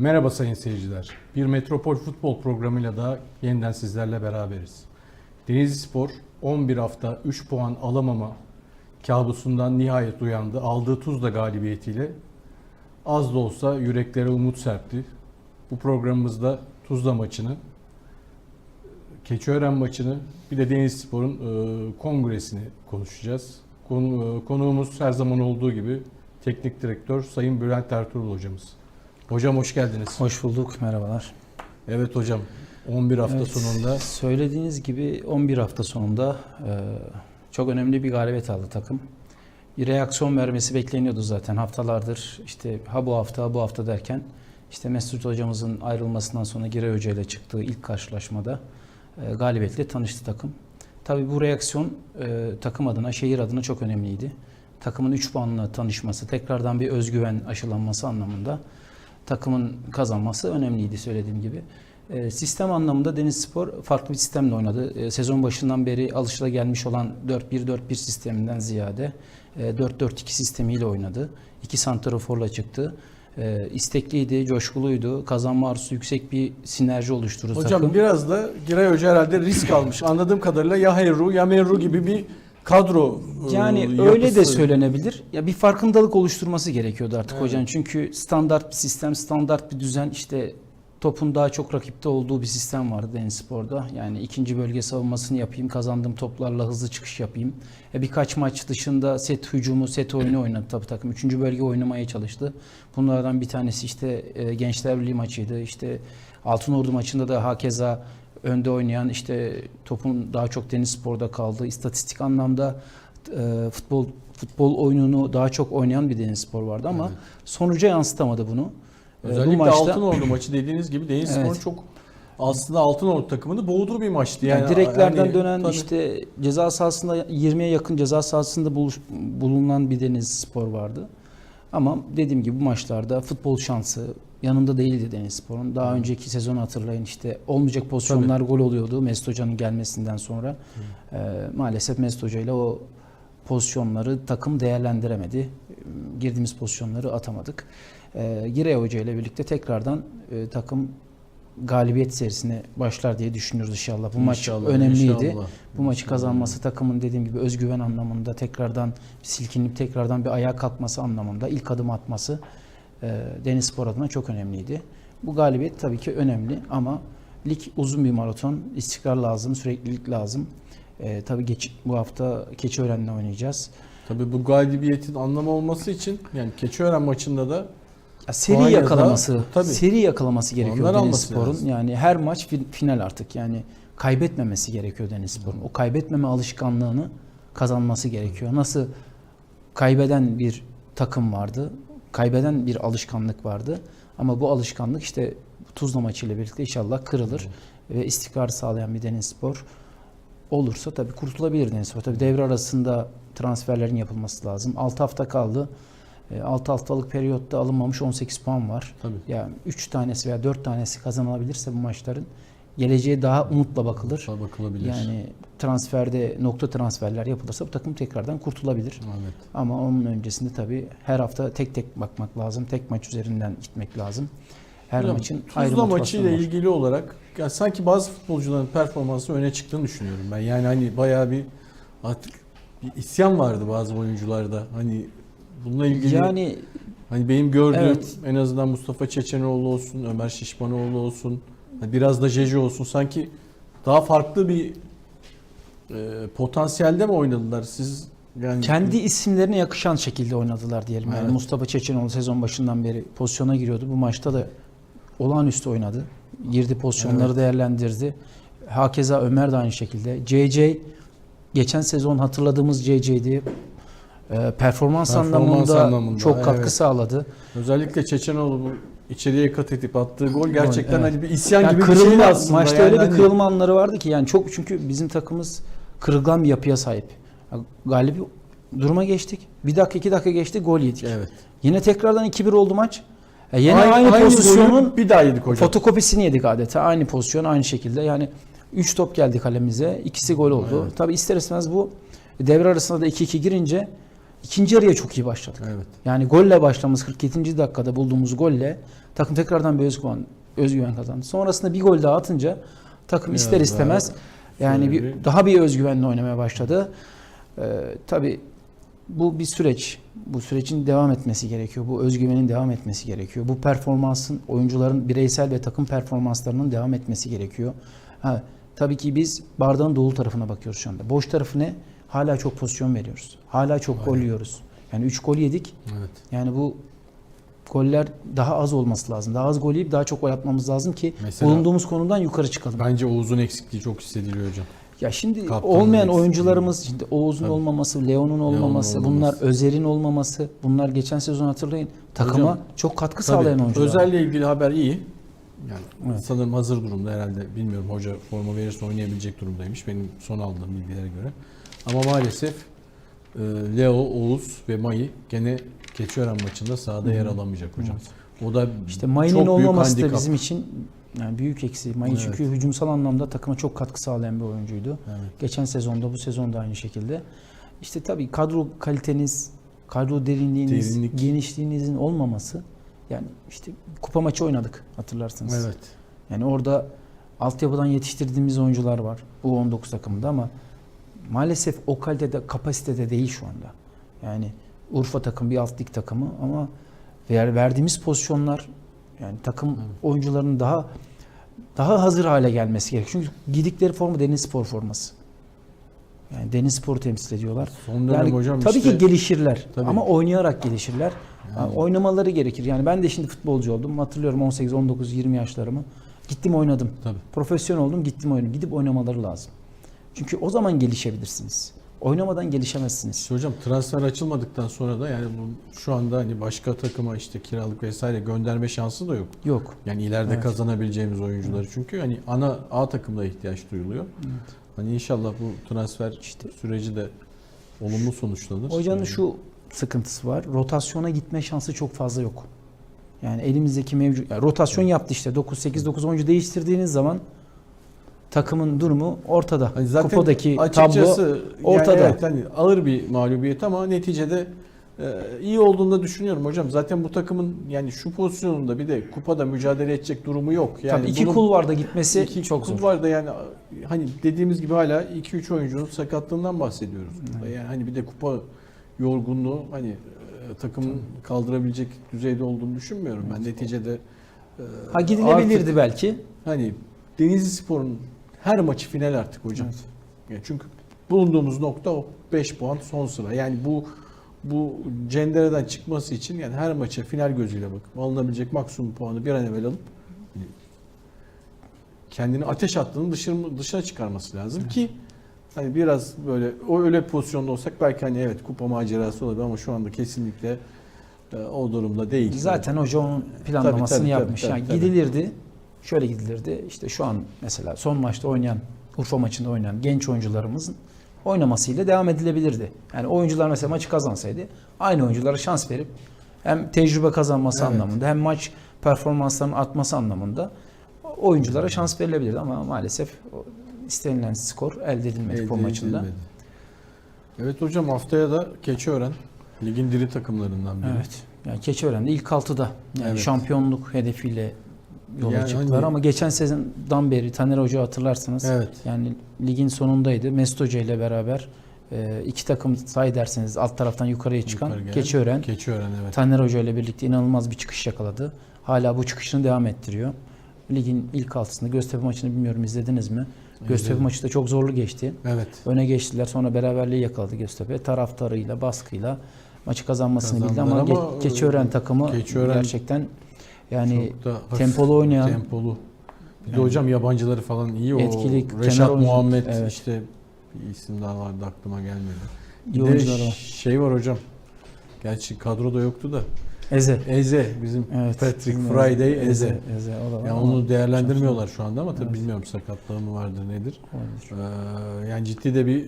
Merhaba sayın seyirciler. Bir Metropol Futbol programıyla da yeniden sizlerle beraberiz. Denizli Spor 11 hafta 3 puan alamama kabusundan nihayet uyandı. Aldığı Tuzla galibiyetiyle az da olsa yüreklere umut serpti. Bu programımızda Tuzla maçını, Keçiören maçını bir de Denizli Spor'un e, kongresini konuşacağız. Konu, e, konuğumuz her zaman olduğu gibi teknik direktör Sayın Bülent Ertuğrul hocamız. Hocam hoş geldiniz. Hoş bulduk, merhabalar. Evet hocam 11 hafta Evet, sonunda Söylediğiniz gibi 11 hafta sonunda e, çok önemli bir galibiyet aldı takım. Bir reaksiyon vermesi bekleniyordu zaten haftalardır. İşte ha bu hafta ha bu hafta derken işte Mesut hocamızın ayrılmasından sonra Giray Hoca ile çıktığı ilk karşılaşmada e, galibiyetle tanıştı takım. Tabii bu reaksiyon e, takım adına, şehir adına çok önemliydi. Takımın 3 puanla tanışması, tekrardan bir özgüven aşılanması anlamında takımın kazanması önemliydi söylediğim gibi. E, sistem anlamında Denizspor farklı bir sistemle oynadı. E, sezon başından beri alışılagelmiş olan 4-1-4-1 sisteminden ziyade e, 4-4-2 sistemiyle oynadı. İki santraforla çıktı. E, istekliydi, coşkuluydu. Kazanma arzusu yüksek bir sinerji oluşturdu hocam takım. biraz da Giray Hoca herhalde risk almış. Anladığım kadarıyla ya Herru ya Menru gibi bir kadro e, Yani yapısı. öyle de söylenebilir. Ya bir farkındalık oluşturması gerekiyordu artık hocanın. Çünkü standart bir sistem, standart bir düzen işte topun daha çok rakipte olduğu bir sistem vardı Denizspor'da. Yani ikinci bölge savunmasını yapayım, kazandığım toplarla hızlı çıkış yapayım. E birkaç maç dışında set hücumu, set oyunu oynadı tabii takım. Üçüncü bölge oynamaya çalıştı. Bunlardan bir tanesi işte e, Gençler Birliği maçıydı. İşte Altınordu maçında da hakeza önde oynayan işte topun daha çok Denizspor'da kaldığı istatistik anlamda e, futbol futbol oyununu daha çok oynayan bir Denizspor vardı ama sonuca yansıtamadı bunu. E, Özellikle bu maçta Altınordu maçı dediğiniz gibi Denizlispor'un Evet. çok aslında Altınordu takımını boğduğu bir maçtı. Yani, yani direklerden hani dönen tabii- işte ceza sahasında 20'ye yakın ceza sahasında buluş- bulunan bir Denizspor vardı. Ama dediğim gibi bu maçlarda futbol şansı yanında değildi Denizspor'un. Daha önceki sezonu hatırlayın işte olmayacak pozisyonlar gol oluyordu Mesut Hoca'nın gelmesinden sonra. Ee, maalesef Mesut Hoca ile o pozisyonları takım değerlendiremedi. Girdiğimiz pozisyonları atamadık. Ee, Giray Hoca ile birlikte tekrardan e, takım galibiyet serisine başlar diye düşünüyoruz inşallah. Bu maç İnşallah, önemliydi. inşallah. Bu maçı kazanması takımın dediğim gibi özgüven anlamında tekrardan silkinip tekrardan bir ayağa kalkması anlamında ilk adım atması e, Denizspor adına çok önemliydi. Bu galibiyet tabii ki önemli ama lig uzun bir maraton. istikrar lazım, süreklilik lazım. E, tabii geç, bu hafta Keçiören'le oynayacağız. Tabii bu galibiyetin anlamı olması için yani Keçiören maçında da Ya seri Puan ya da- yakalaması, tabii. seri yakalaması gerekiyor alması Denizspor'un. lazım. Yani her maç fi- final artık. Yani kaybetmemesi gerekiyor Denizspor'un. O kaybetmeme alışkanlığını kazanması gerekiyor. Nasıl kaybeden bir takım vardı, kaybeden bir alışkanlık vardı. Ama bu alışkanlık işte Tuzla maçıyla birlikte inşallah kırılır ve istikrar sağlayan bir Denizspor olursa tabii kurtulabilir Denizspor. Tabii devre arasında transferlerin yapılması lazım. 6 hafta kaldı. 6 haftalık periyotta alınmamış 18 puan var. tabii Ya 3 tanesi veya 4 tanesi kazanılabilirse bu maçların geleceğe daha umutla bakılır. Tabii bakılabilir. Yani transferde nokta transferler yapılırsa bu takım tekrardan kurtulabilir. evet. Ama onun öncesinde tabii her hafta tek tek bakmak lazım. Tek maç üzerinden gitmek lazım. Her Hocam, maçın ayrı Tuzla motivasyonu maçıyla var. ilgili olarak ya sanki bazı futbolcuların performansı öne çıktığını düşünüyorum ben. Yani hani bayağı bir artık bir isyan vardı bazı oyuncularda. Hani bununla ilgili Yani hani benim gördüğüm Evet. en azından Mustafa Çeçenoğlu olsun, Ömer Şişmanoğlu olsun, biraz da Jeje olsun sanki daha farklı bir e, potansiyelde mi oynadılar siz? Yani kendi isimlerine yakışan şekilde oynadılar diyelim. Yani Evet. Mustafa Çeçenoğlu sezon başından beri pozisyona giriyordu. Bu maçta da olağanüstü oynadı. Girdi pozisyonları Evet. değerlendirdi. Hakeza Ömer de aynı şekilde. JJ geçen sezon hatırladığımız JJ'di. Ee, performans, Performans anlamında, anlamında, çok katkı evet. sağladı. özellikle Çeçenoğlu bu içeriye kat edip attığı gol gerçekten evet. hani bir isyan Yani gibi bir kırılma, şeydi aslında. maçta yani öyle bir hani- kırılma anları vardı ki yani çok çünkü bizim takımımız kırılgan bir yapıya sahip. Ya Galibi duruma geçtik. Bir dakika iki dakika geçti gol yedik. Evet. Yine tekrardan 2-1 oldu maç. E yine aynı, aynı pozisyonun golü bir daha yedik hocam. fotokopisini yedik adeta. Aynı pozisyon aynı şekilde. Yani 3 top geldi kalemize. ikisi gol oldu. Evet. Tabi ister istemez bu devre arasında da 2-2 girince ikinci yarıya çok iyi başladık. Evet. Yani golle başlamamız 47. dakikada bulduğumuz golle takım tekrardan bir özgüven, özgüven kazandı. Sonrasında bir gol daha atınca takım Biraz ister daha istemez yani bir, şöyle bir- daha bir özgüvenle oynamaya başladı. Ee, tabii bu bir süreç. Bu sürecin devam etmesi gerekiyor. Bu özgüvenin devam etmesi gerekiyor. Bu performansın oyuncuların bireysel ve takım performanslarının devam etmesi gerekiyor. Ha, tabii ki biz bardağın dolu tarafına bakıyoruz şu anda. Boş tarafı ne? Hala çok pozisyon veriyoruz. Hala çok gol Aynen. yiyoruz. Yani 3 gol yedik. Evet. Yani bu goller daha az olması lazım. Daha az gol yiyip daha çok gol atmamız lazım ki Mesela- bulunduğumuz konumdan yukarı çıkalım. Bence Oğuz'un eksikliği çok hissediliyor hocam. Ya şimdi Kaptanın olmayan eksikliği. oyuncularımız, şimdi Oğuz'un Tabii. olmaması, Leon'un olmaması, bunlar olmaması. Özer'in olmaması, bunlar geçen sezon hatırlayın takıma Hocam, çok katkı Tabii, sağlayan oyuncular. Özer'le ilgili haber iyi. Yani Evet. sanırım hazır durumda herhalde. Bilmiyorum hoca forma verirse oynayabilecek durumdaymış benim son aldığım bilgilere göre. Ama maalesef e, Leo, Oğuz ve Mai gene Keçiören maçında sahada yer alamayacak hocam. O da İşte May'nin çok büyük olmaması da handikap. bizim için yani büyük eksi. May Evet. çünkü hücumsal anlamda takıma çok katkı sağlayan bir oyuncuydu. Evet. Geçen sezonda, bu sezonda aynı şekilde. İşte tabii kadro kaliteniz, kadro derinliğiniz, Derinlik. genişliğinizin olmaması. Yani işte kupa maçı oynadık hatırlarsınız. Evet. Yani orada altyapıdan yetiştirdiğimiz oyuncular var. Bu 19 takımında ama maalesef o kalitede, kapasitede değil şu anda. Yani Urfa takım bir alt lig takımı ama ver- verdiğimiz pozisyonlar yani takım Evet. oyuncularının daha daha hazır hale gelmesi gerekiyor. Çünkü giydikleri forma Deniz Spor forması. Yani Deniz Spor'u temsil ediyorlar. Son dönem Yani hocam tabii işte ki gelişirler Tabii. ama oynayarak gelişirler. Yani- Yani oynamaları gerekir. Yani ben de şimdi futbolcu oldum. Hatırlıyorum 18, 19, 20 yaşlarımı. Gittim oynadım. tabii. Profesyonel oldum, gittim oynadım. Gidip oynamaları lazım. Çünkü o zaman gelişebilirsiniz. Oynamadan gelişemezsiniz. Hocam transfer açılmadıktan sonra da yani bu şu anda hani başka takıma işte kiralık vesaire gönderme şansı da yok. Yok. Yani ileride Evet. kazanabileceğimiz oyuncuları çünkü hani ana A takımda ihtiyaç duyuluyor. Hani inşallah bu transfer İşte- süreci de olumlu sonuçlanır. Hocanın Yani şu sıkıntısı var. Rotasyona gitme şansı çok fazla yok. Yani elimizdeki mevcut yani rotasyon yaptı işte 9 8 9 oyuncu değiştirdiğiniz zaman takımın durumu ortada. hani zaten Kupadaki tablo ortada. Yani evet, hani ağır bir mağlubiyet ama neticede e, iyi olduğunu da düşünüyorum hocam. Zaten bu takımın yani şu pozisyonunda bir de kupada mücadele edecek durumu yok. Yani Tabii iki bunun- kulvarda gitmesi İki çok kul zor. var da yani hani dediğimiz gibi hala 2-3 oyuncunun sakatlığından bahsediyoruz. burada. Yani hani bir de kupa yorgunluğu hani e, takımın kaldırabilecek düzeyde olduğunu düşünmüyorum ben. Neticede e, Ha gidilebilirdi artık belki. hani Denizli Spor'un her maçı final artık hocam. Evet. Yani çünkü bulunduğumuz nokta o 5 puan son sıra. Yani bu bu cendereden çıkması için yani her maça final gözüyle bakıp alınabilecek maksimum puanı bir an evvel alıp hani kendini ateş hattının dışarı, dışına çıkarması lazım ki hani biraz böyle o öyle pozisyonda olsak belki hani evet kupa macerası olabilir ama şu anda kesinlikle e, o durumda değil. Zaten hoca onun planlamasını Tabii, tabii, yapmış. tabii, yani tabii. gidilirdi. Şöyle gidilirdi. İşte şu an mesela son maçta oynayan Urfa maçında oynayan genç oyuncularımızın oynamasıyla devam edilebilirdi. Yani oyuncular mesela maçı kazansaydı aynı oyunculara şans verip hem tecrübe kazanması Evet. anlamında hem maç performanslarının artması anlamında oyunculara şans verilebilirdi ama maalesef istenilen skor elde edilmedi Elde bu maçında. edilmedi. Evet hocam haftaya da Keçiören ligin diri takımlarından biri. Evet. Yani Keçiören'de ilk altıda yani Evet. şampiyonluk hedefiyle yola Yani çıktılar hani- ama geçen sezondan beri Taner Hoca hatırlarsınız. Evet. Yani ligin sonundaydı. Mesut Hoca ile beraber e, iki takım say derseniz alt taraftan yukarıya çıkan Yukarı gelen Keçiören. Keçiören evet. Taner Hoca ile birlikte inanılmaz bir çıkış yakaladı. Hala bu çıkışını devam ettiriyor. Ligin ilk altısında Göztepe maçını bilmiyorum izlediniz mi? Göztepe maçı da çok zorlu geçti. Evet. Öne geçtiler sonra beraberliği yakaladı Göztepe. Taraftarıyla, baskıyla maçı kazanmasını bildi ama, Kazandılar ama, Keçiören takımı Keçiören gerçekten yani tempolu oynayan tempolu. Bir de Yani- hocam yabancıları falan iyi o. Etkili kenar Reşat Muhammed Evet. işte bir isim daha vardı aklıma gelmedi. Bir de şey var hocam. Gerçi kadroda yoktu da. Eze. Eze bizim Evet. Patrick. Friday Eze. Eze. Eze o da var Yani onu değerlendirmiyorlar şu anda ama tabii Evet. bilmiyorum sakatlığı mı vardır nedir. olabilir. Ee, yani ciddi de bir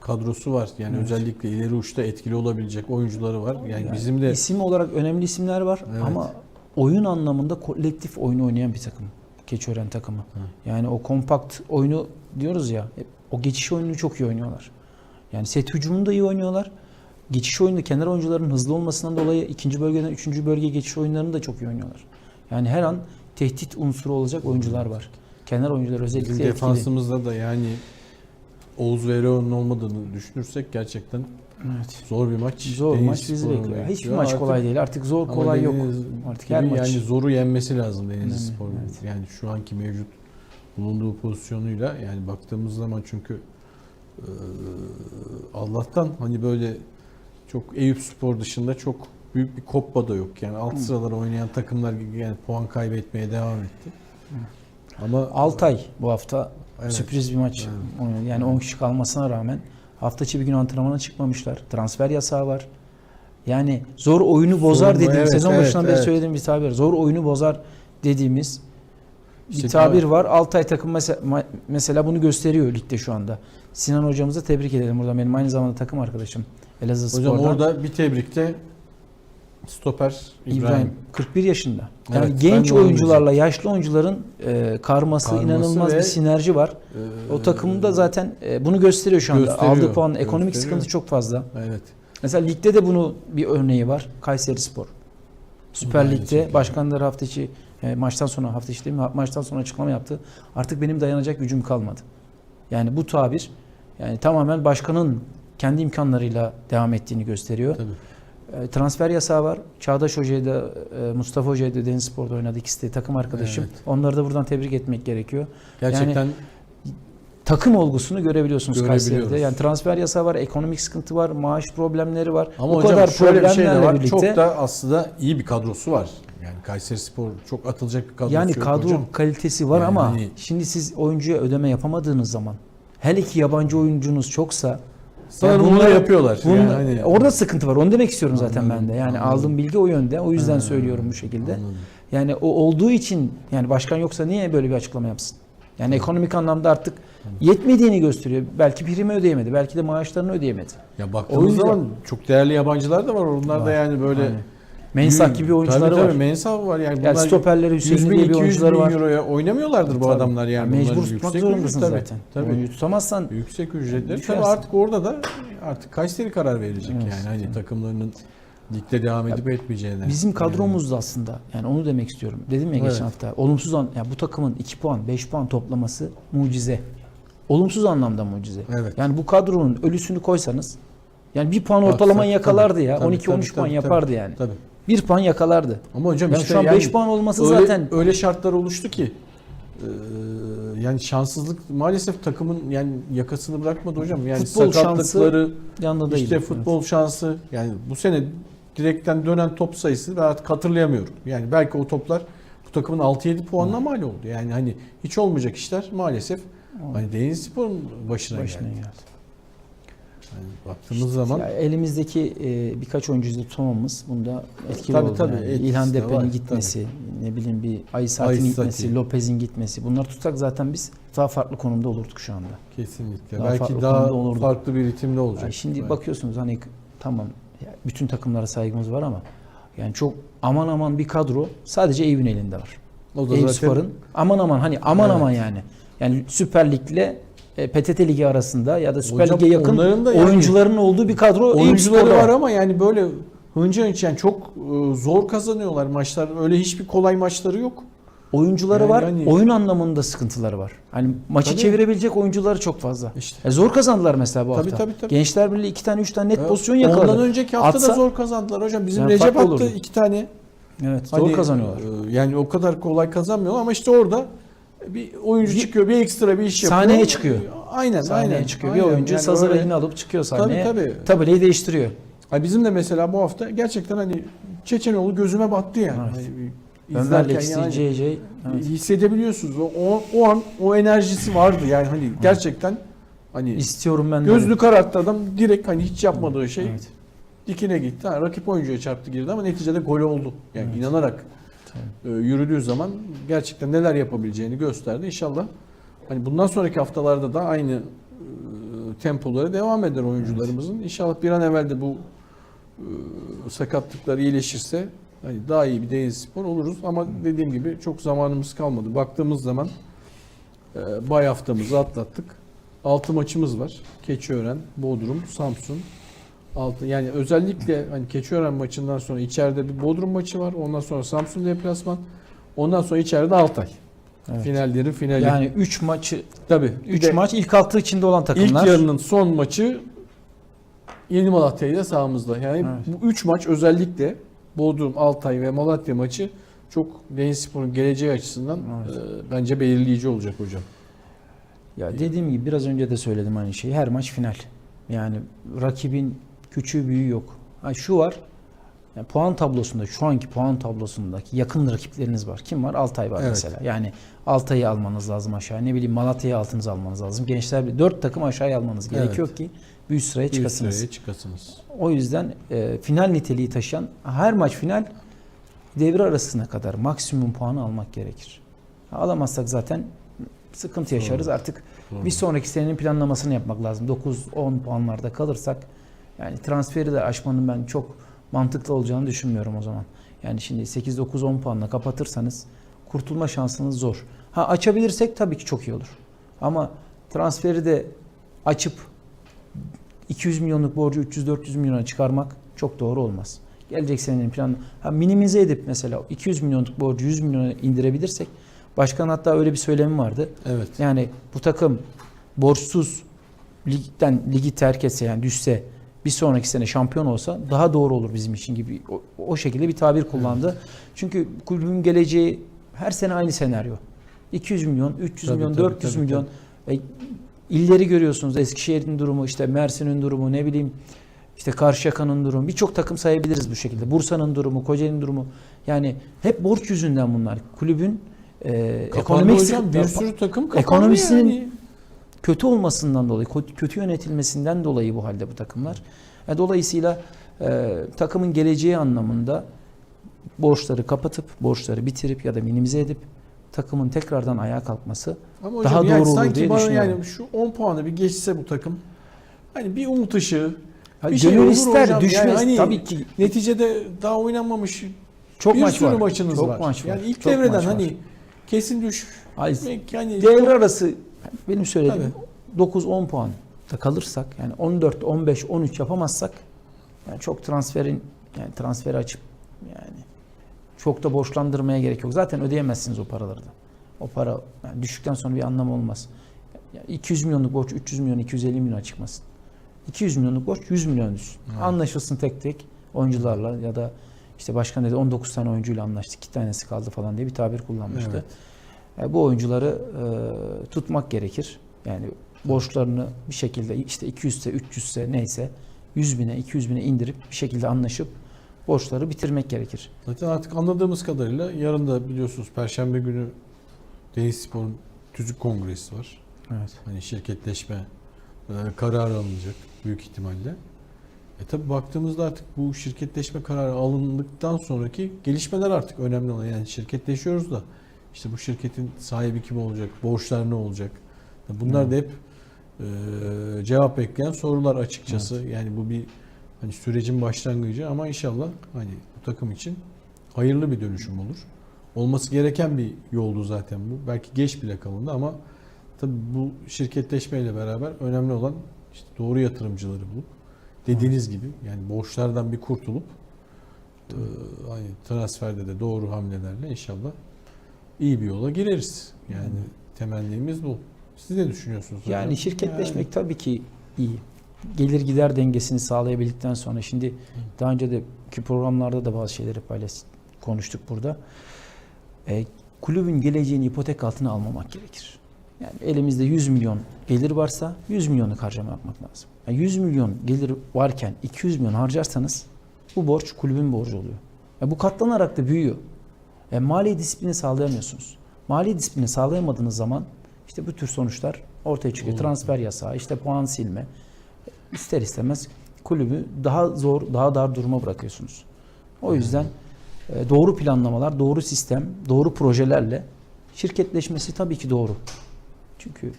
kadrosu var. Yani Evet. özellikle ileri uçta etkili olabilecek oyuncuları var. Yani, Yani bizim de isim olarak önemli isimler var Evet. ama oyun anlamında kolektif oyun oynayan bir takım. Keçiören takımı. Yani o kompakt oyunu diyoruz ya hep o geçiş oyununu çok iyi oynuyorlar. Yani set hücumunu da iyi oynuyorlar. geçiş oyunu kenar oyuncuların hızlı olmasından dolayı ikinci bölgeden üçüncü bölge geçiş oyunlarını da çok iyi oynuyorlar. Yani her an tehdit unsuru olacak oyuncular var. Kenar oyuncular Bizim özellikle etkili. defansımızda da yani Oğuz Vero'nun olmadığını düşünürsek gerçekten Evet. zor bir maç. Zor Deniz maç bizi bekliyor. Hiçbir maç Artık- kolay değil. Artık zor kolay yok. Artık her maç. Yani zoru yenmesi lazım Denizli Önemli, Spor'un. evet. Yani şu anki mevcut bulunduğu pozisyonuyla yani baktığımız zaman çünkü e, Allah'tan hani böyle çok Eyüp Spor dışında çok büyük bir koppa da yok. Yani alt sıralara oynayan takımlar yani puan kaybetmeye devam etti. Ama Altay bu hafta Evet. sürpriz bir maç Evet. Yani 10 kişi kalmasına rağmen hafta içi bir gün antrenmana çıkmamışlar. Transfer yasağı var. Yani zor oyunu bozar Sorun dediğim evet, sezon evet, başından beri evet. söylediğim bir tabir. Zor oyunu bozar dediğimiz İşte bir tabir var. Altay takım mesela, mesela bunu gösteriyor ligde şu anda. Sinan hocamızı tebrik edelim buradan. Benim aynı zamanda takım arkadaşım. Elazığ hocam Spor'dan. orada bir tebrikte stoper İbrahim. İbrahim. 41 yaşında. Yani Evet, genç oyuncularla yaşlı oyuncuların e, karması, Karması inanılmaz bir sinerji var. Ee, O takımda zaten e, bunu gösteriyor şu anda. Gösteriyor, Aldığı puan ekonomik gösteriyor. sıkıntı çok fazla. Evet. Mesela ligde de bunu bir örneği var. Kayseri Spor. Süper Lig'de başkanları hafta içi e, maçtan sonra hafta içi değil mi? Maçtan sonra açıklama yaptı. Artık benim dayanacak gücüm kalmadı. Yani bu tabir yani tamamen başkanın kendi imkanlarıyla devam ettiğini gösteriyor. Tabii. E, Transfer yasağı var. Çağdaş Hoca'yı da e, Mustafa Hoca'yı da Deniz Spor'da oynadı. İkisi de takım arkadaşım. Evet. Onları da buradan tebrik etmek gerekiyor. Gerçekten Takım olgusunu görebiliyorsunuz. Kayseri'de. Yani transfer yasağı var, ekonomik sıkıntı var, maaş problemleri var. ama Bu hocam kadar şöyle bir şey de var. birlikte Çok da aslında iyi bir kadrosu var. Yani Kayseri Spor çok atılacak bir kadrosu yani yok kadro hocam. kalitesi var Yani ama hani- şimdi siz oyuncuya ödeme yapamadığınız zaman hele ki yabancı oyuncunuz çoksa Sanırım Yani bunları- yapıyorlar. bunun- yani hani, orada sıkıntı var. Onu demek istiyorum zaten Anladım, ben de. Yani anladım. aldığım bilgi o yönde. O yüzden Ha, söylüyorum bu şekilde. anladım. Yani o olduğu için yani başkan yoksa niye böyle bir açıklama yapsın? Yani ekonomik anlamda artık yetmediğini gösteriyor. Belki primi ödeyemedi. Belki de maaşlarını ödeyemedi. Ya baktığımız O yüzden- zaman çok değerli yabancılar da var. Onlar da Var. yani böyle Aynen. Mensah gibi oyuncuları tabii, var. Tabii Mensah var yani. Yani stoperleri 100 Hüseyin diye bir 200 bin oyuncuları var. euroya oynamıyorlardır bu Tabii. adamlar yani. Yani mecbur tutmak zorundasın ücret, zaten. Tabii. Oyuncu tutamazsan Yüksek ücretleri. Tabii Düşersin. artık orada da artık Kayseri karar verecek Evet, yani. Hani tabii. takımlarının ligde devam edip etmeyeceğine. Bizim Yani. kadromuzda aslında yani onu demek istiyorum. Dedim ya Evet. geçen hafta. Olumsuz an ya bu takımın 2 puan, 5 puan toplaması mucize. Olumsuz anlamda mucize. Evet. Yani bu kadronun ölüsünü koysanız yani bir puan Baksak, ortalamayı yakalardı tabii, ya. tabii, 12 13 tabii, puan tabii, yapardı yani. Tabii. Bir puan yakalardı. Ama hocam Yani işte şu an yani 5 puan olması öyle, zaten öyle şartlar oluştu ki e, yani şanssızlık maalesef takımın yani yakasını bırakmadı hocam. Yani Futbol sakatlıkları yanında değil. işte futbol şansı yani bu sene direkten dönen top sayısı ben artık hatırlayamıyorum. Yani belki o toplar bu takımın 6-7 puanına mal oldu. Yani hani hiç olmayacak işler maalesef hani Denizlispor'un başına, başına geldi. geldi. Yani baktığımız zaman Ya elimizdeki e, birkaç oyuncuyu tutamamız bunda etkili Tabii, oldu. tabii, yani. İlhan de Depe'nin gitmesi, ne bileyim bir Ay Saat'in Ay gitmesi. Lopez'in gitmesi. Bunları tutsak zaten biz daha farklı konumda olurduk şu anda. kesinlikle Daha belki farklı daha konuda olurdu. farklı bir ritimde olacak. Yani şimdi Belki. bakıyorsunuz hani tamam bütün takımlara saygımız var ama yani çok aman aman bir kadro sadece Eyüp'ün elinde var. o da Eyüp zaten Spor'un aman aman hani aman Evet. aman yani. Yani Süper Lig'le PTT Ligi arasında ya da Süper Lig'e yakın da yani- oyuncuların olduğu bir kadro oyuncuları var ama yani böyle hınca hınç yani çok e, zor kazanıyorlar maçlar. Öyle hiçbir kolay maçları yok. Oyuncuları Yani var. hani- Oyun anlamında sıkıntıları var. Hani maçı Tabii. çevirebilecek oyuncuları çok fazla. İşte. E zor kazandılar mesela bu Tabii, hafta. tabii, tabii. Gençler Birliği iki tane üç tane net Evet. pozisyon yakaladı. Ondan önceki hafta da Atsa- zor kazandılar hocam. Bizim Yani Recep attı iki tane. Evet zor Hani, kazanıyorlar. e, Yani o kadar kolay kazanmıyorlar ama işte orada bir oyuncu çıkıyor, bir ekstra bir iş yapıyor. Sahneye çıkıyor. Aynen, Sahneye aynen. çıkıyor. aynen. Bir oyuncu Yani sazı öyle- alıp çıkıyor sahneye. Tabii tabii. Tabelayı değiştiriyor. Ay bizim de mesela bu hafta gerçekten hani Çeçenoğlu gözüme battı yani. Evet. Hani bir Ömer izlerken Lexi, yani. Evet. hissedebiliyorsunuz. O, o, o an o enerjisi vardı yani hani gerçekten hani İstiyorum ben de. gözünü kararttı adam direkt hani hiç yapmadığı şey Evet. dikine gitti. Ha, rakip oyuncuya çarptı girdi ama neticede gol oldu. Yani Evet. inanarak e, yürüdüğü zaman gerçekten neler yapabileceğini gösterdi. İnşallah hani bundan sonraki haftalarda da aynı e, tempolara devam eder oyuncularımızın. İnşallah bir an evvel de bu e, sakatlıklar iyileşirse hani daha iyi bir deniz spor oluruz ama dediğim gibi çok zamanımız kalmadı. Baktığımız zaman e, bay haftamızı atlattık. 6 maçımız var. Keçiören, Bodrum, Samsun, altı yani özellikle hani Keçiören maçından sonra içeride bir Bodrum maçı var. Ondan sonra Samsun deplasman. Ondan sonra içeride Altay. Evet. Finallerin finali. Yani 3 maçı tabii. 3 maç ilk altı içinde olan takımlar. İlk yarının son maçı Yeni Malatya ile sahamızda. Yani Evet. bu 3 maç özellikle Bodrum, Altay ve Malatya maçı çok Denizlispor'un geleceği açısından Evet. e, bence belirleyici olacak hocam. Ya dediğim gibi biraz önce de söyledim aynı şeyi. Her maç final. Yani rakibin küçüğü büyüğü yok. Ha şu var. Yani puan tablosunda şu anki puan tablosundaki yakın rakipleriniz var. Kim var? Altay var Evet. mesela. Yani Altay'ı almanız lazım aşağı. Ne bileyim Malatya'yı altınıza almanız lazım. Gençler bir dört takım aşağıya almanız Evet. gerekiyor ki bir üst sıraya çıkasınız. sıraya çıkasınız. O yüzden e, final niteliği taşıyan her maç final devre arasına kadar maksimum puanı almak gerekir. Alamazsak zaten sıkıntı yaşarız. Artık Doğru. bir sonraki senenin planlamasını yapmak lazım. 9-10 puanlarda kalırsak yani transferi de aşmanın ben çok mantıklı olacağını düşünmüyorum o zaman. Yani şimdi 8-9-10 puanla kapatırsanız kurtulma şansınız zor. Ha açabilirsek tabii ki çok iyi olur. Ama transferi de açıp 200 milyonluk borcu 300-400 milyona çıkarmak çok doğru olmaz. Gelecek senenin planı ha minimize edip mesela 200 milyonluk borcu 100 milyona indirebilirsek başkan hatta öyle bir söylemi vardı. Evet. Yani bu takım borçsuz ligden ligi terk etse yani düşse bir sonraki sene şampiyon olsa daha doğru olur bizim için gibi o, o şekilde bir tabir kullandı. Çünkü kulübün geleceği her sene aynı senaryo. 200 milyon, 300 Tabii, milyon, tabii, 400 tabii, milyon. E, illeri görüyorsunuz. Eskişehir'in durumu, işte Mersin'in durumu, ne bileyim işte Karşıyaka'nın durumu. Birçok takım sayabiliriz bu şekilde. Bursa'nın durumu, Kocaeli'nin durumu. Yani hep borç yüzünden bunlar. Kulübün e, Kapandı ekonomik hocam bir sürü takım Ekonomisinin- yani. Kötü olmasından dolayı, kötü yönetilmesinden dolayı bu halde bu takımlar. E, dolayısıyla e, takımın geleceği anlamında borçları kapatıp, borçları bitirip ya da minimize edip takımın tekrardan ayağa kalkması Ama hocam Daha yani doğru olur sanki diye bana düşünüyorum. yani şu 10 puanı bir geçse bu takım hani bir umut ışığı Bir şey olur ister hocam. düşmez. Yani hani Tabii ki neticede daha oynanmamış çok bir maç sürü var. maçınız çok var. maç var. Yani ilk Çok devreden maç var. hani kesin düş Ay, yani devre arası benim söylediğim 9-10 puan da kalırsak yani 14, 15, 13 yapamazsak yani çok transferin yani transferi açıp yani çok da borçlandırmaya gerek yok. Zaten ödeyemezsiniz o paraları da. O para yani düşükten sonra bir anlamı olmaz. Yani 200 milyonluk borç 300 milyon 250 milyon çıkmasın. 200 milyonluk borç 100 milyon düşsün. Evet. Anlaşılsın tek tek oyuncularla ya da işte başkan dedi 19 tane oyuncuyla anlaştık. 2 tanesi kaldı falan diye bir tabir kullanmıştı. Evet. Yani bu oyuncuları e, tutmak gerekir. Yani borçlarını bir şekilde işte 200 ise 300 ise neyse 100 bine 200 bine indirip bir şekilde anlaşıp borçları bitirmek gerekir. Zaten artık anladığımız kadarıyla yarın da biliyorsunuz Perşembe günü Denizlispor'un Tüzük Kongresi var. Evet. Hani şirketleşme e, kararı alınacak büyük ihtimalle. E tabi baktığımızda artık bu şirketleşme kararı alındıktan sonraki gelişmeler artık önemli olan. Yani şirketleşiyoruz da işte bu şirketin sahibi kim olacak, borçlar ne olacak? Bunlar da hep e, cevap bekleyen sorular açıkçası. Yani bu bir hani sürecin başlangıcı ama inşallah hani bu takım için hayırlı bir dönüşüm olur. Olması gereken bir yoldu zaten bu. Belki geç bile kalındı ama tabii bu şirketleşmeyle beraber önemli olan işte doğru yatırımcıları bulup dediğiniz gibi yani borçlardan bir kurtulup e, hani transferde de doğru hamlelerle inşallah iyi bir yola gireriz. Yani temennimiz bu. Siz ne düşünüyorsunuz? hocam? Yani şirketleşmek tabii ki iyi. Gelir gider dengesini sağlayabildikten sonra şimdi daha önce de ki programlarda da bazı şeyleri paylaş konuştuk burada. E, kulübün geleceğini ipotek altına almamak gerekir. Yani elimizde 100 milyon gelir varsa 100 milyonluk harcama yapmak lazım. Yani 100 milyon gelir varken 200 milyon harcarsanız bu borç kulübün borcu oluyor. E, bu katlanarak da büyüyor. E, mali disiplini sağlayamıyorsunuz. Mali disiplini sağlayamadığınız zaman işte bu tür sonuçlar ortaya çıkıyor. Transfer yasağı, işte puan silme. İster istemez kulübü daha zor, daha dar duruma bırakıyorsunuz. O yüzden e, doğru planlamalar, doğru sistem, doğru projelerle şirketleşmesi tabii ki doğru. Çünkü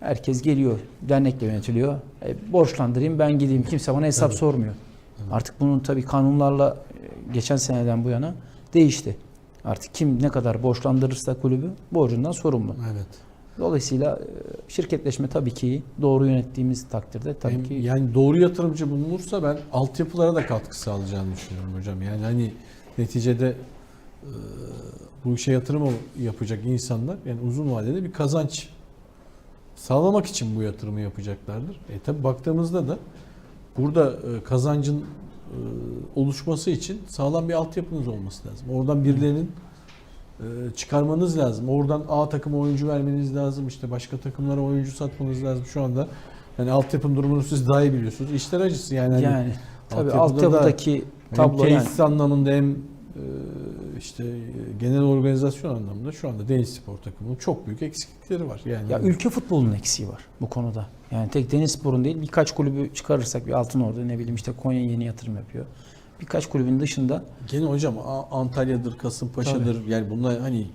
herkes geliyor, dernekle yönetiliyor. E, borçlandırayım ben gideyim. Kimse bana hesap Tabii. sormuyor. Artık bunun tabii kanunlarla e, geçen seneden bu yana değişti. Artık kim ne kadar borçlandırırsa kulübü borcundan sorumlu. Evet. Dolayısıyla e, şirketleşme tabii ki doğru yönettiğimiz takdirde tabii Hem ki yani doğru yatırımcı bulunursa ben altyapılara da katkı sağlayacağını düşünüyorum hocam. Yani hani neticede e, bu işe yatırım yapacak insanlar yani uzun vadede bir kazanç sağlamak için bu yatırımı yapacaklardır. E tabi baktığımızda da burada e, kazancın oluşması için sağlam bir altyapınız olması lazım. Oradan birilerinin e, çıkarmanız lazım. Oradan A takıma oyuncu vermeniz lazım. İşte başka takımlara oyuncu satmanız lazım. Şu anda yani altyapının durumunu siz daha iyi biliyorsunuz. İşler acısı yani. hani yani tabii altyapıda da altyapıdaki hem tablo yani tesis anlamında hem e, işte e, genel organizasyon anlamında şu anda Deniz Spor takımının çok büyük eksiklikleri var. Yani Ya ülke futbolunun eksiği var bu konuda. Yani tek Denizspor'un değil birkaç kulübü çıkarırsak bir Altınordu ne bileyim işte Konya yeni yatırım yapıyor. Birkaç kulübün dışında Gene hocam Antalya'dır, Kasımpaşa'dır. Yani bunlar hani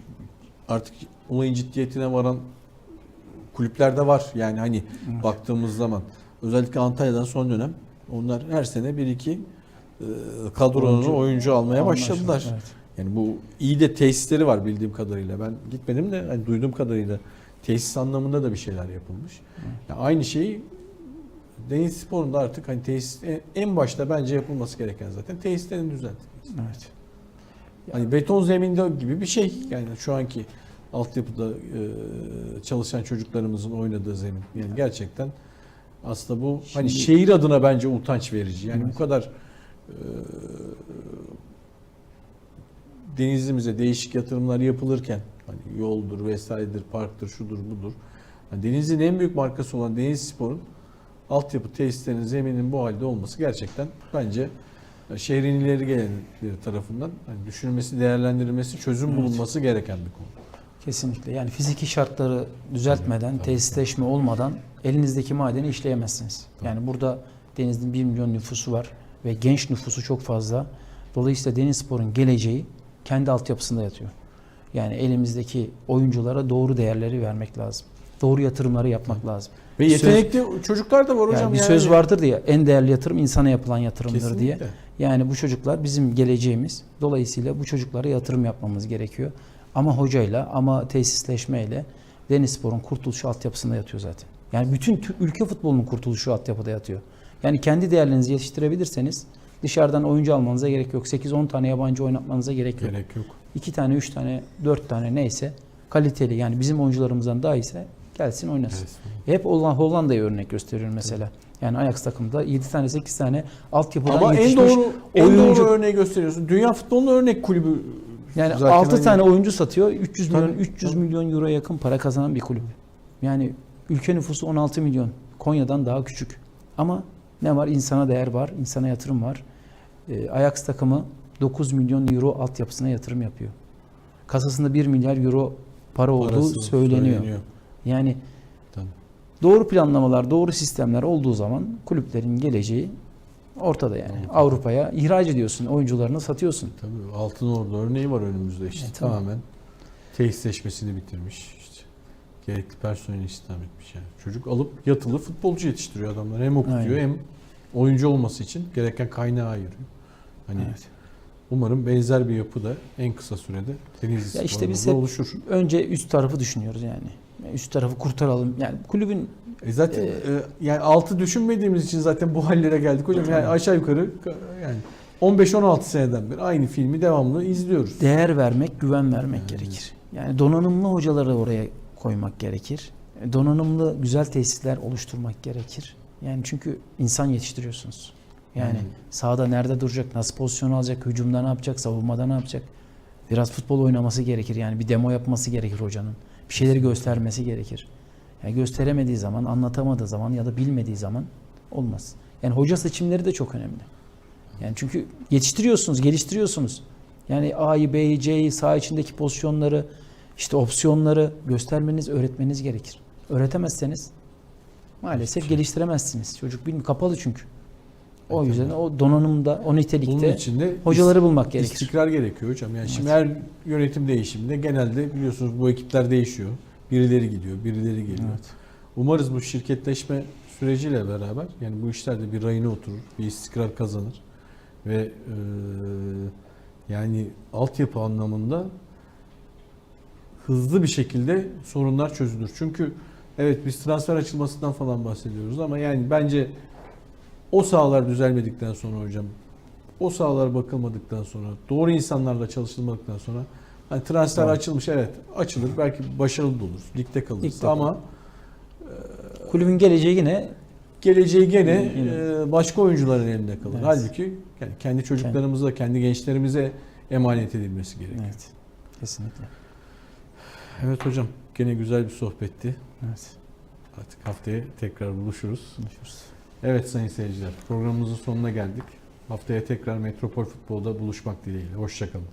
artık olayın ciddiyetine varan kulüpler de var. Yani hani Evet. baktığımız zaman özellikle Antalya'dan son dönem onlar her sene bir iki e, kadronunu oyuncu, Oyuncu almaya başladılar. Evet. Yani bu iyi de tesisleri var bildiğim kadarıyla. Ben gitmedim de hani duyduğum kadarıyla tesis anlamında da bir şeyler yapılmış. Yani aynı şeyi Deniz Spor'un da artık hani tesis en- başta bence yapılması gereken zaten tesislerin düzeltilmesi. Evet. Hani beton zeminde gibi bir şey. Yani şu anki altyapıda e, çalışan çocuklarımızın oynadığı zemin. Yani gerçekten aslında bu hani Şimdi- şehir adına bence utanç verici. Yani Evet. bu kadar e, denizimize değişik yatırımlar yapılırken hani yoldur vesairedir, parktır, şudur budur. Hani denizin en büyük markası olan Deniz Spor'un altyapı tesislerinin zeminin bu halde olması gerçekten bence şehrin ileri gelenleri tarafından hani düşünülmesi, değerlendirilmesi, çözüm Evet. bulunması gereken bir konu. Kesinlikle. Yani fiziki şartları düzeltmeden, Tabii, tabii. tesisleşme olmadan elinizdeki madeni işleyemezsiniz. Tabii. Yani burada Denizli'nin 1 milyon nüfusu var ve genç nüfusu çok fazla. Dolayısıyla Denizspor'un geleceği kendi altyapısında yatıyor. Yani elimizdeki oyunculara doğru değerleri vermek lazım. Doğru yatırımları yapmak lazım. Ve Söz- yetenekli çocuklar da var hocam. yani bir söz vardır ya en değerli yatırım insana yapılan yatırımdır diye. Kesinlikle. Yani bu çocuklar bizim geleceğimiz. Dolayısıyla bu çocuklara yatırım yapmamız gerekiyor. Ama hocayla ama tesisleşmeyle Denizspor'un kurtuluşu altyapısında yatıyor zaten. Yani bütün tü- ülke futbolunun kurtuluşu altyapıda yatıyor. Yani kendi değerlerinizi yetiştirebilirseniz dışarıdan oyuncu almanıza gerek yok. 8-10 tane yabancı oynatmanıza gerek yok. Gerek yok. 2 tane, 3 tane, 4 tane neyse kaliteli yani bizim oyuncularımızdan daha ise gelsin oynasın. Hep Holl- Hollanda'ya örnek gösteriyorum mesela. Yani Ajax takımda 7 tane 8 tane altyapıdan Ama en doğru en oyuncu- doğru örneği gösteriyorsun. Dünya futbolunun örnek kulübü. Yani Zaten 6 hani- tane oyuncu satıyor. 300 Tabii, milyon 300 tabii. milyon euro yakın para kazanan bir kulüp. Yani ülke nüfusu 16 milyon. Konya'dan daha küçük. Ama ne var? İnsana değer var, insana yatırım var. Ee, Ajax takımı 9 milyon euro altyapısına yatırım yapıyor. Kasasında 1 milyar euro para olduğu Parası söyleniyor. Yani Tabii. doğru planlamalar, doğru sistemler olduğu zaman kulüplerin geleceği ortada yani. Ortada. Avrupa'ya ihraç ediyorsun, oyuncularını satıyorsun. Tabii Altın Ordu örneği var önümüzde işte. Tabii. Tamamen tesisleşmesini bitirmiş. İşte gerekli personeli istihdam etmiş yani. Çocuk alıp yatılı futbolcu yetiştiriyor adamlar. Hem okutuyor Aynen. hem oyuncu olması için gereken kaynağı ayırıyor. Hani Evet. umarım benzer bir yapı da en kısa sürede Denizli Ya işte biz hep- oluşur. Önce üst tarafı düşünüyoruz yani. Üst tarafı kurtaralım. Yani kulübün E zaten Ee, e, yani altı düşünmediğimiz için zaten bu hallere geldik hocam. Yani aşağı yukarı yani 15-16 seneden beri aynı filmi devamlı izliyoruz. değer vermek, güven vermek Yani. gerekir. Yani donanımlı hocaları oraya koymak gerekir. Donanımlı güzel tesisler oluşturmak gerekir. Yani çünkü insan yetiştiriyorsunuz. Yani Aynen. sahada nerede duracak, nasıl pozisyon alacak, hücumda ne yapacak, savunmada ne yapacak? Biraz futbol oynaması gerekir. Yani bir demo yapması gerekir hocanın. Bir şeyleri göstermesi gerekir. Yani gösteremediği zaman, anlatamadığı zaman ya da bilmediği zaman olmaz. Yani hoca seçimleri de çok önemli. Yani çünkü yetiştiriyorsunuz, geliştiriyorsunuz. Yani A'yı, B'yi, C'yi, sağ içindeki pozisyonları, işte opsiyonları göstermeniz, öğretmeniz gerekir. Öğretemezseniz maalesef şey. geliştiremezsiniz. Çocuk bilmiyor, kapalı çünkü. O Evet, yüzden o donanımda, o Bunun nitelikte için de hocaları bulmak gerekir. istikrar gerekiyor hocam. Yani şimdi her yönetim değişiminde genelde biliyorsunuz bu ekipler değişiyor. Birileri gidiyor, birileri geliyor. Evet. Umarız bu şirketleşme süreciyle beraber yani bu işler de bir rayına oturur, bir istikrar kazanır ve e, yani altyapı anlamında hızlı bir şekilde sorunlar çözülür. Çünkü evet biz transfer açılmasından falan bahsediyoruz ama yani bence o sahalar düzelmedikten sonra hocam o sahalar bakılmadıktan sonra doğru insanlarla çalışılmadıktan sonra hani transfer Tamam. açılmış evet açılır belki başarılı da olur ligde kalırız Ligde ama Kulübün geleceği yine geleceği gene e, başka oyuncuların elinde kalır. Evet. Halbuki yani kendi çocuklarımıza, kendi gençlerimize emanet edilmesi gerekiyor. evet kesinlikle. Evet hocam gene güzel bir sohbetti. Evet. Artık haftaya tekrar buluşuruz. Konuşuruz. Evet sayın seyirciler programımızın sonuna geldik. Haftaya tekrar Metropol Futbol'da buluşmak dileğiyle. Hoşçakalın.